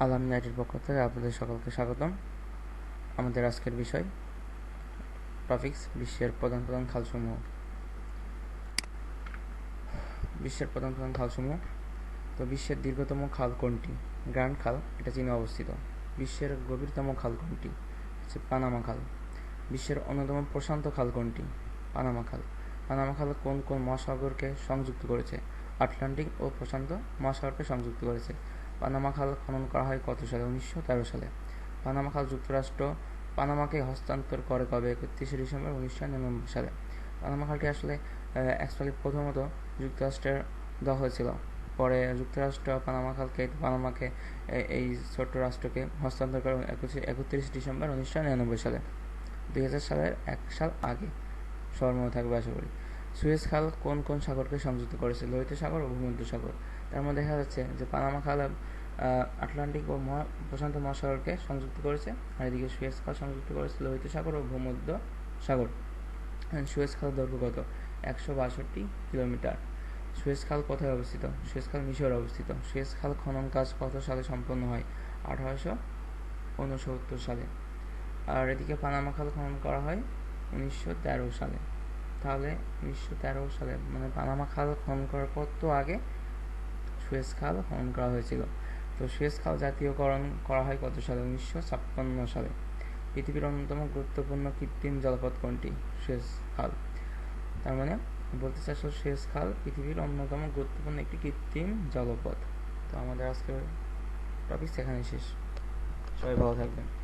আলাম নাইটের পক্ষ থেকে আপনাদের সকলকে স্বাগতম। আমাদের আজকের বিষয়, টপিক্স, বিশ্বের প্রধান প্রধান খালসমূহ। বিশ্বের প্রধান প্রধান খালসমূহ। তো বিশ্বের দীর্ঘতম খাল কোনটি? গ্র্যান্ড খাল, এটা চীনে অবস্থিত। বিশ্বের গভীরতম খাল কোনটি? হচ্ছে পানামা খাল। বিশ্বের অন্যতম প্রশান্ত খাল কোনটি? পানামা খাল। পানামা খাল কোন কোন মহাসাগরকে সংযুক্ত করেছে? আটলান্টিক ও প্রশান্ত মহাসাগরকে সংযুক্ত করেছে। পানামা খাল খনন করা হয় কত সালে? উনিশশো তেরো সালে। পানামা খাল যুক্তরাষ্ট্র পানামাকে হস্তান্তর করে কবে? একত্রিশে ডিসেম্বর উনিশশো নিরানব্বই সালে। পানামা খালটি আসলে অ্যাকচুয়ালি প্রথমত যুক্তরাষ্ট্রের দখল ছিল। পরে যুক্তরাষ্ট্র পানামা খালকে, পানামাকে এই ছোট্ট রাষ্ট্রকে হস্তান্তর করে একুশে একত্রিশ ডিসেম্বর উনিশশো নিরানব্বই সালে। দুই হাজার সালের এক সাল আগে। সবার থাকবে আশা করি। সুয়েজ খাল কোন কোন সাগরকে সংযুক্ত করেছে? লোহিত সাগর ও ভূমধ্য সাগর। তার মধ্যে দেখা যাচ্ছে যে পানামা খাল আটলান্টিক ও প্রশান্ত মহাসাগরকে সংযুক্ত করেছে। আর এদিকে সুয়েজ খাল সংযুক্ত করেছে লোহিত সাগর ও ভূমধ্য সাগর। সুয়েজ খাল দৈর্ঘ্য কত? একশো বাষট্টি কিলোমিটার। সুয়েজ খাল কোথায় অবস্থিত? সুয়েজ খাল মিশরে অবস্থিত। সুয়েজ খাল খনন কাজ কত সালে সম্পন্ন হয়? আঠারোশো উনসত্তর সালে। আর এদিকে পানামা খাল খনন করা হয় উনিশশো তেরো সালে। তাহলে উনিশশো তেরো সালে মানে পানামা খাল খনন করার কত আগে সুয়েজ খাল খনন করা হয়েছিল। তো সুয়েজ খাল জাতীয়করণ করা হয় কত সালে? উনিশশো ছাপ্পান্ন সালে। পৃথিবীর অন্যতম গুরুত্বপূর্ণ কৃত্রিম জলপথ কোনটি? সুয়েজ খাল। তার মানে বলতে চাচ্ছিল সুয়েজ খাল পৃথিবীর অন্যতম গুরুত্বপূর্ণ একটি কৃত্রিম জলপথ। তো আমাদের আজকের টপিক সেখানে শেষ। সবাই ভালো থাকবেন।